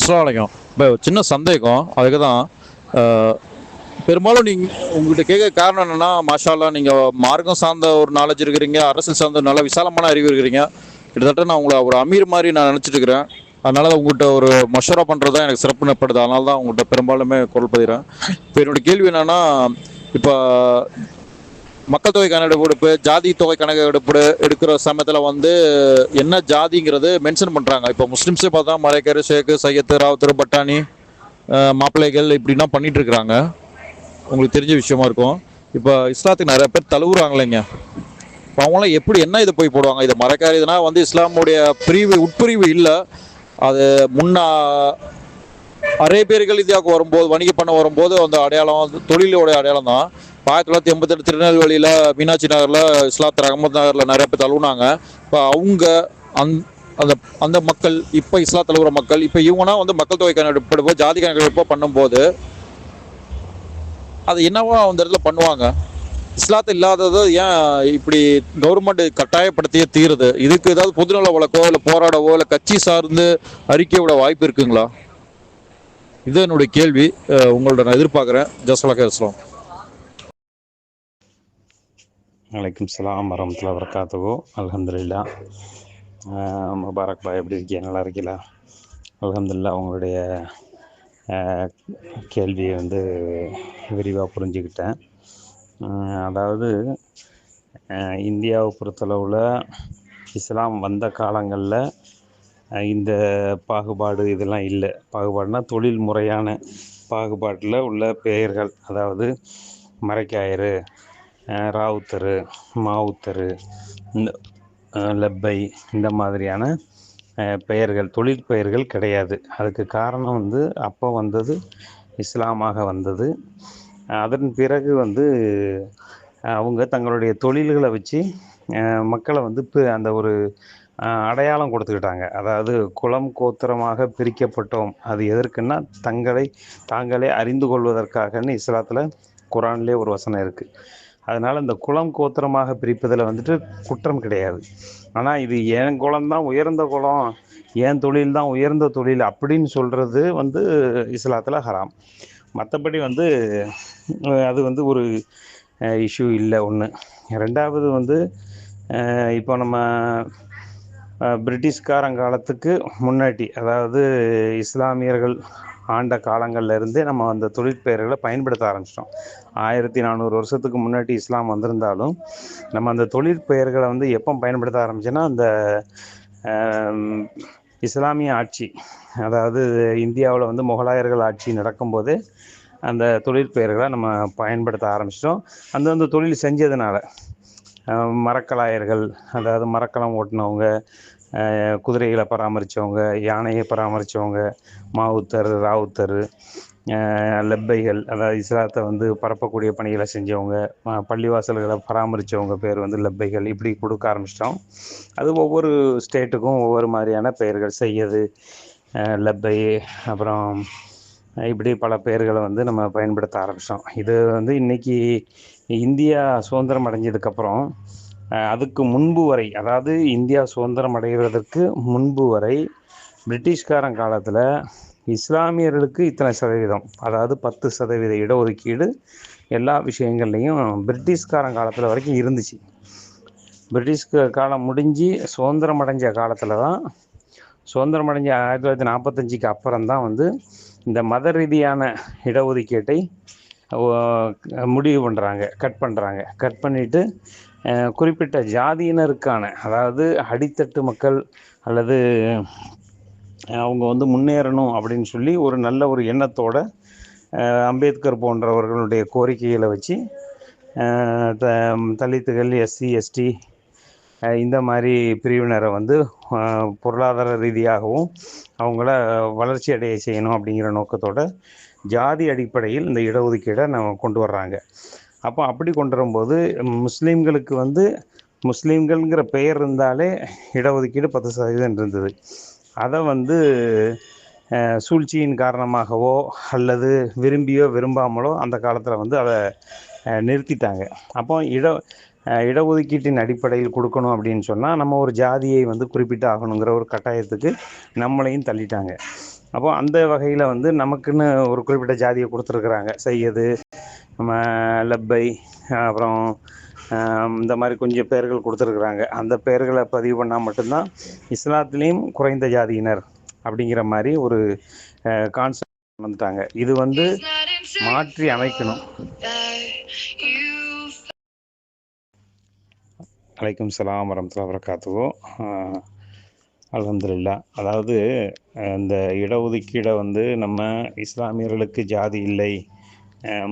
அஸ்லாம் வலைக்கம் இப்போ சின்ன சந்தேகம். அதுக்கு தான் பெரும்பாலும் நீங்கள் உங்கள்கிட்ட கேட்க காரணம் என்னென்னா மாஷாலாம் நீங்கள் மார்க்கம் சார்ந்த ஒரு நாலேஜ் இருக்கிறீங்க அரசியல் சார்ந்த நல்ல விசாலமான அறிவு இருக்கிறீங்க. கிட்டத்தட்ட நான் உங்களை ஒரு அமீர் மாதிரி நான் நினச்சிட்டு இருக்கிறேன். அதனால தான் உங்கள்கிட்ட ஒரு மஷரா பண்ணுறது தான் எனக்கு சிறப்புனப்படுது அதனால தான் உங்கள்கிட்ட பெரும்பாலுமே குரல் பதிகிறேன். இப்போ என்னோடய கேள்வி என்னென்னா இப்போ மக்கள் தொகை கணக்கெடுப்பு ஜாதி தொகை கணக்கெடுப்பு எடுக்கிற சமயத்தில் வந்து என்ன ஜாதிங்கிறது மென்ஷன் பண்ணுறாங்க இப்போ முஸ்லீம்ஸே பார்த்தா மரைக்கர் ஷேக்கு சையத்து ராவுத்தர் பட்டாணி மாப்பிள்ளைகள் இப்படின்னா பண்ணிட்டு இருக்கிறாங்க உங்களுக்கு தெரிஞ்ச விஷயமா இருக்கும். இப்போ இஸ்லாத்துக்கு நிறைய பேர் தழுவுறாங்களேங்க. இப்போ அவங்களாம் எப்படி என்ன இதை போய் போடுவாங்க? இதை மறக்காது. இதுனா வந்து இஸ்லாமுடைய பிரிவு உட்பிரிவு இல்லை. அது முன்னா அரேபியர்கள் இந்தியாவுக்கு வரும்போது வணிக பண்ண வரும்போது அந்த அடையாளம் வந்து அடையாளம் தான். ஆயிரத்தி தொள்ளாயிரத்தி எண்பத்தெட்டு திருநெல்வேலியில் மீனாட்சி நகரில் இஸ்லாத்தர் அகமது நகரில் நிறைய பேர் தழுவுனாங்க இப்போ அவங்க அந் அந்த அந்த மக்கள் இப்போ இஸ்லா தழுவுற மக்கள் இப்போ இவங்கன்னா வந்து மக்கள் தொகை கணக்கெடுப்போ ஜாதி கணக்கெடுப்போ பண்ணும்போது அது என்னவோ அந்த இடத்துல பண்ணுவாங்க. இஸ்லாத்து இல்லாதது ஏன் இப்படி கவர்மெண்ட் கட்டாயப்படுத்தியே தீருது? இதுக்கு ஏதாவது பொதுநல வழக்கோ இல்லை போராடவோ இல்லை கட்சி சார்ந்து அறிக்கையோட வாய்ப்பு இருக்குங்களா? இது என்னுடைய கேள்வி. உங்களோட நான் எதிர்பார்க்குறேன். ஜஸ்லாக்கா இஸ்லாம் வலைக்கம் சலாம் வரமத்துல வரகாத்துகோ அலமதுல்லா ஆஹ் முபாரக் பாய் எப்படி இருக்கீங்க? நல்லா இருக்கீங்களா? அலமதுல்லா உங்களுடைய கேள்வியை வந்து விரிவாக புரிஞ்சுக்கிட்டேன். அதாவது இந்தியாவை பொறுத்தளவில் இஸ்லாம் வந்த காலங்களில் இந்த பாகுபாடு இதெல்லாம் இல்லை. பாகுபாடுனா தொழில் முறையான பாகுபாட்டில் உள்ள பெயர்கள். அதாவது மரைக்காயரு ராவுத்தரு மாவுத்தரு இந்த லெப்பை இந்த மாதிரியான அஹ் பெயர்கள் தொழிற்பெயர்கள் கிடையாது. அதுக்கு காரணம் வந்து அப்போ வந்தது இஸ்லாமாக வந்தது. அதன் பிறகு வந்து அவங்க தங்களுடைய தொழில்களை வச்சு மக்களை வந்து அந்த ஒரு அடையாளம் கொடுத்துக்கிட்டாங்க. அதாவது குளம் கோத்திரமாக பிரிக்கப்பட்டோம். அது எதற்குன்னா தங்களை தாங்களே அறிந்து கொள்வதற்காகன்னு இஸ்லாத்தில் குரான்லேயே ஒரு வசனம் இருக்குது அதனால் இந்த குளம் கோத்திரமாக பிரிப்பதில் வந்துட்டு குற்றம் கிடையாது. ஆனால் இது என் குளம் தான் உயர்ந்த குளம் என் தொழில் தான் உயர்ந்த தொழில் அப்படின்னு சொல்கிறது வந்து இஸ்லாத்தில் ஹராம். மற்றபடி வந்து அது வந்து ஒரு இஷ்யூ இல்லை ஒன்று ரெண்டாவது வந்து இப்போ நம்ம பிரிட்டிஷ்காரங்காலத்துக்கு முன்னாடி அதாவது இஸ்லாமியர்கள் ஆண்ட காலங்களில் இருந்தே நம்ம அந்த தொழிற்பெயர்களை பயன்படுத்த ஆரம்பிச்சிட்டோம். ஆயிரத்தி நானூறு வருஷத்துக்கு முன்னாடி இஸ்லாம் வந்திருந்தாலும் நம்ம அந்த தொழிற்பெயர்களை வந்து எப்போ பயன்படுத்த ஆரம்பிச்சோன்னா அந்த இஸ்லாமிய ஆட்சி அதாவது இந்தியாவில் வந்து முகலாயர்கள் ஆட்சி நடக்கும்போது அந்த தொழிற்பெயர்களை நம்ம பயன்படுத்த ஆரம்பிச்சிட்டோம். அந்தந்த தொழில் செஞ்சதுனால மரக்கலாயர்கள் அதாவது மரக்கலம் ஓட்டினவங்க குதிரைகளை பராமரித்தவங்க யானையை பராமரித்தவங்க மாவுத்தர் ராவுத்தர் லெப்பைகள் அதாவது இஸ்லாத்தை வந்து பரப்பக்கூடிய பணிகளை செஞ்சவங்க பள்ளிவாசல்களை பராமரித்தவங்க பேர் வந்து லெப்பைகள் இப்படி கொடுக்க ஆரம்பிச்சிட்டோம். அது ஒவ்வொரு ஸ்டேட்டுக்கும் ஒவ்வொரு மாதிரியான பெயர்கள் செய்யது லெப்பை அப்புறம் இப்படி பல பெயர்களை வந்து நம்ம பயன்படுத்த ஆரம்பித்தோம் இது வந்து இன்னைக்கு இந்தியா சுதந்திரம் அடைஞ்சதுக்கப்புறம் அதுக்கு முன்பு வரை அதாவது இந்தியா சுதந்திரம் அடைகிறதுக்கு முன்பு வரை பிரிட்டிஷ்காரன் காலத்தில் இஸ்லாமியர்களுக்கு இத்தனை சதவீதம் அதாவது பத்து சதவீத இடஒதுக்கீடு எல்லா விஷயங்கள்லையும் பிரிட்டிஷ்காரன் காலத்தில் வரைக்கும் இருந்துச்சு. பிரிட்டிஷ் காலம் முடிஞ்சு சுதந்திரம் அடைஞ்ச காலத்தில் தான் சுதந்திரம் அடைஞ்ச ஆயிரத்தி தொள்ளாயிரத்தி நாற்பத்தஞ்சுக்கு அப்புறம் தான் வந்து இந்த மத ரீதியான இடஒதுக்கீட்டை முடிவு பண்ணுறாங்க கட் பண்ணுறாங்க கட் பண்ணிவிட்டு குறிப்பிட்ட ஜாதியினருக்கான அதாவது அடித்தட்டு மக்கள் அல்லது அவங்க வந்து முன்னேறணும் அப்படின்னு சொல்லி ஒரு நல்ல ஒரு எண்ணத்தோட அம்பேத்கர் போன்றவர்களுடைய கோரிக்கைகளை வச்சு த- தலித்துகள் எஸ்சி எஸ்டி இந்த மாதிரி பிரிவினரை வந்து பொருளாதார ரீதியாகவும் அவங்கள வளர்ச்சி அடைய செய்யணும் அப்படிங்கிற நோக்கத்தோட ஜாதி அடிப்படையில் இந்த இடஒதுக்கீடை நம்ம கொண்டு வர்றாங்க. அப்போ அப்படி கொண்டு வரும்போது முஸ்லீம்களுக்கு வந்து முஸ்லீம்கள்ங்கிற பெயர் இருந்தாலே இடஒதுக்கீடு பத்து சதவீதம் இருந்தது. அதை வந்து சூழ்ச்சியின் காரணமாகவோ அல்லது விரும்பியோ விரும்பாமலோ அந்த காலத்தில் வந்து அதை நிறுத்திட்டாங்க. அப்போ இட இடஒதுக்கீட்டின் அடிப்படையில் கொடுக்கணும் அப்படின்னு சொன்னால் நம்ம ஒரு ஜாதியை வந்து குறிப்பிட்டு ஆகணுங்கிற ஒரு கட்டாயத்துக்கு நம்மளையும் தள்ளிட்டாங்க. அப்போ அந்த வகையில் வந்து நமக்குன்னு ஒரு குறிப்பிட்ட ஜாதியை கொடுத்துருக்குறாங்க. செய்யது நம்ம லப்பை அப்புறம் இந்த மாதிரி கொஞ்சம் பேர்கள் கொடுத்துருக்குறாங்க. அந்த பெயர்களை பதிவு பண்ணால் மட்டும்தான் இஸ்லாத்துலேயும் குறைந்த ஜாதியினர் அப்படிங்கிற மாதிரி ஒரு கான்செப்ட் வந்துட்டாங்க. இது வந்து மாற்றி அமைக்கணும். அலைக்கும் சலாம் வரமத்துல வரகாத்துவோ அலமதுல்லா அதாவது இந்த இடஒதுக்கீடை வந்து நம்ம இஸ்லாமியர்களுக்கு ஜாதி இல்லை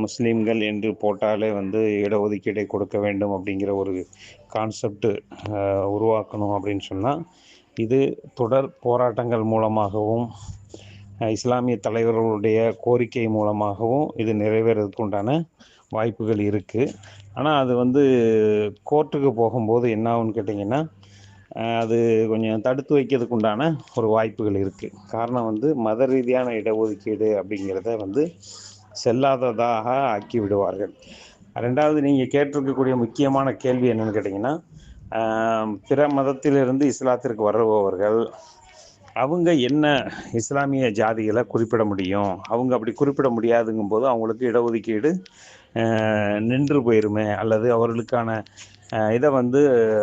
முஸ்லீம்கள் என்று போட்டாலே வந்து இடஒதுக்கீடை கொடுக்க வேண்டும் அப்படிங்கிற ஒரு கான்செப்ட் உருவாக்கணும் அப்படின்னு சொன்னால் இது தொடர் போராட்டங்கள் மூலமாகவும் இஸ்லாமிய தலைவர்களுடைய கோரிக்கை மூலமாகவும் இது நிறைவேறதுக்கு உண்டான வாய்ப்புகள் இருக்குது ஆனால் அது வந்து கோர்ட்டுக்கு போகும்போது என்ன கேட்டிங்கன்னா அது கொஞ்சம் தடுத்து வைக்கிறதுக்கு உண்டான ஒரு வாய்ப்புகள் இருக்குது காரணம் வந்து மத ரீதியான இடஒதுக்கீடு அப்படிங்கிறத வந்து செல்லாததாக ஆக்கி விடுவார்கள். ரெண்டாவது நீங்கள் கேட்டிருக்கக்கூடிய முக்கியமான கேள்வி என்னென்னு கேட்டிங்கன்னா பிற மதத்திலிருந்து இஸ்லாத்திற்கு வருபவர்கள் அவங்க என்ன இஸ்லாமிய ஜாதிகளை குறிப்பிட முடியும்? அவங்க அப்படி குறிப்பிட முடியாதுங்கும் போது அவங்களுக்கு இடஒதுக்கீடு நின்று போயிருமே. அல்லது அவர்களுக்கான இதை வந்து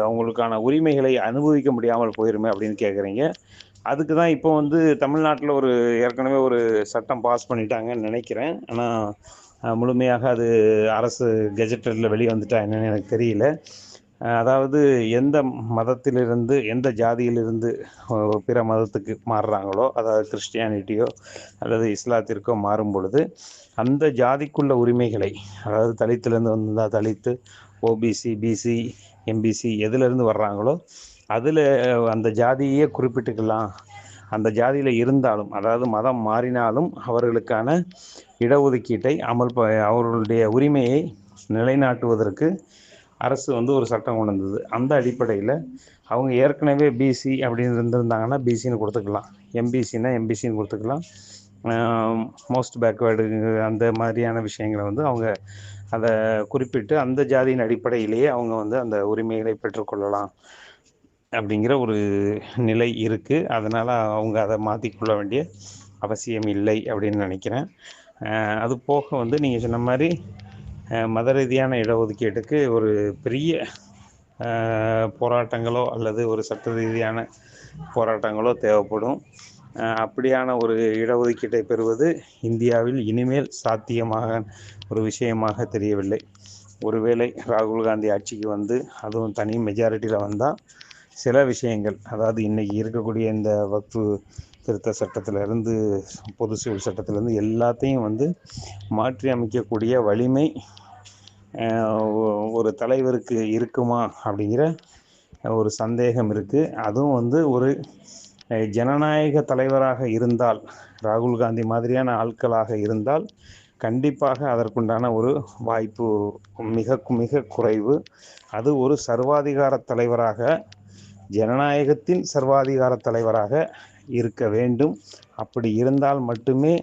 அவங்களுக்கான உரிமைகளை அனுபவிக்க முடியாமல் போயிருமே அப்படின்னு கேட்குறீங்க அதுக்கு தான் இப்போ வந்து தமிழ்நாட்டில் ஒரு ஏற்கனவே ஒரு சட்டம் பாஸ் பண்ணிட்டாங்கன்னு நினைக்கிறேன். ஆனால் முழுமையாக அது அரசு கெஜெட்டரில் வெளியே வந்துட்டா என்னன்னு எனக்கு தெரியல. அதாவது எந்த மதத்திலிருந்து எந்த ஜாதியிலிருந்து பிற மதத்துக்கு மாறுறாங்களோ அதாவது கிறிஸ்டியானிட்டியோ அல்லது இஸ்லாத்திற்கோ மாறும் பொழுது அந்த ஜாதிக்குள்ள உரிமைகளை அதாவது தலித்துலேருந்து வந்திருந்தால் தலித்து ஓபிசி பிசி எம்பிசி எதுலேருந்து வர்றாங்களோ அதில் அந்த ஜாதியே குறிப்பிட்டுக்கலாம். அந்த ஜாதியில் இருந்தாலும் அதாவது மதம் மாறினாலும் அவர்களுக்கான இடஒதுக்கீட்டை அமல் ப அவர்களுடைய உரிமையை நிலைநாட்டுவதற்கு அரசு வந்து ஒரு சட்டம் கொண்டு வந்தது. அந்த அடிப்படையில் அவங்க ஏற்கனவே பிசி அப்படின்னு இருந்திருந்தாங்கன்னா பிசின்னு கொடுத்துக்கலாம். எம்பிசின்னா எம்பிசின்னு கொடுத்துக்கலாம். மோஸ்ட் பேக்வேர்டு அந்த மாதிரியான விஷயங்களை வந்து அவங்க அதை குறிப்பிட்டு அந்த ஜாதியின் அடிப்படையிலேயே அவங்க வந்து அந்த உரிமைகளை பெற்றுக்கொள்ளலாம் அப்படிங்கிற ஒரு நிலை இருக்குது அதனால் அவங்க அதை மாற்றிக்கொள்ள வேண்டிய அவசியம் இல்லை அப்படின்னு நினைக்கிறேன். அது போக வந்து நீங்கள் சொன்ன மாதிரி மத ரீதியான இடஒதுக்கீட்டுக்கு ஒரு பெரிய போராட்டங்களோ அல்லது ஒரு சட்ட ரீதியான போராட்டங்களோ தேவைப்படும். அப்படியான ஒரு இடஒதுக்கீட்டை பெறுவது இந்தியாவில் இனிமேல் சாத்தியமாக ஒரு விஷயமாக தெரியவில்லை. ஒருவேளை ராகுல் காந்தி ஆட்சிக்கு வந்து அதுவும் தனி மெஜாரிட்டியில் வந்தால் சில விஷயங்கள் அதாவது இன்றைக்கி இருக்கக்கூடிய இந்த வக்ஃபு திருத்த சட்டத்திலிருந்து பொது சிவில் சட்டத்திலேருந்து எல்லாத்தையும் வந்து மாற்றி அமைக்கக்கூடிய வலிமை ஒரு தலைவருக்கு இருக்குமா அப்படிங்கிற ஒரு சந்தேகம் இருக்குது அதுவும் வந்து ஒரு ஜனநாயக தலைவராக இருந்தால் ராகுல் காந்தி மாதிரியான ஆட்களாக இருந்தால் கண்டிப்பாக அதற்குண்டான ஒரு வாய்ப்பு மிக மிக குறைவு. அது ஒரு சர்வாதிகார தலைவராக ஜனநாயகத்தின் சர்வாதிகார தலைவராக இருக்க வேண்டும். அப்படி இருந்தால் மட்டுமே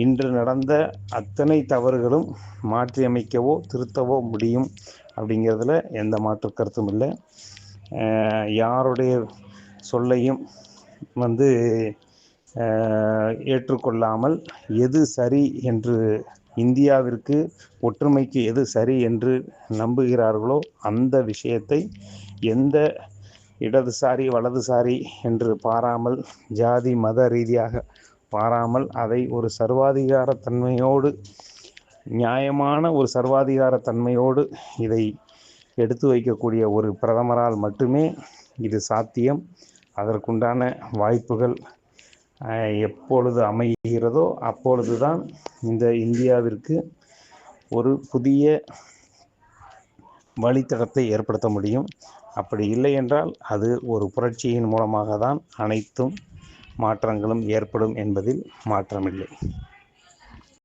இன்று நடந்த அத்தனை தவறுகளும் மாற்றியமைக்கவோ திருத்தவோ முடியும் அப்படிங்கிறதுல எந்த மாற்று கருத்தும் இல்லை. யாருடைய சொல்லையும் வந்து ஏற்றுக்கொள்ளாமல் எது சரி என்று இந்தியாவிற்கு ஒற்றுமைக்கு எது சரி என்று நம்புகிறார்களோ அந்த விஷயத்தை எந்த இடதுசாரி வலதுசாரி என்று பாராமல் ஜாதி மத ரீதியாக பாராமல் அதை ஒரு சர்வாதிகார தன்மையோடு நியாயமான ஒரு சர்வாதிகார தன்மையோடு இதை எடுத்து வைக்கக்கூடிய ஒரு பிரதமரால் மட்டுமே இது சாத்தியம். அதற்குண்டான வாய்ப்புகள் எப்பொழுது அமைகிறதோ அப்பொழுதுதான் இந்த இந்தியாவிற்கு ஒரு புதிய வழித்தடத்தை ஏற்படுத்த முடியும். அப்படி இல்லை என்றால் அது ஒரு புரட்சியின் மூலமாக தான் அனைத்தும் மாற்றங்களும் ஏற்படும் என்பதில் மாற்றமில்லை.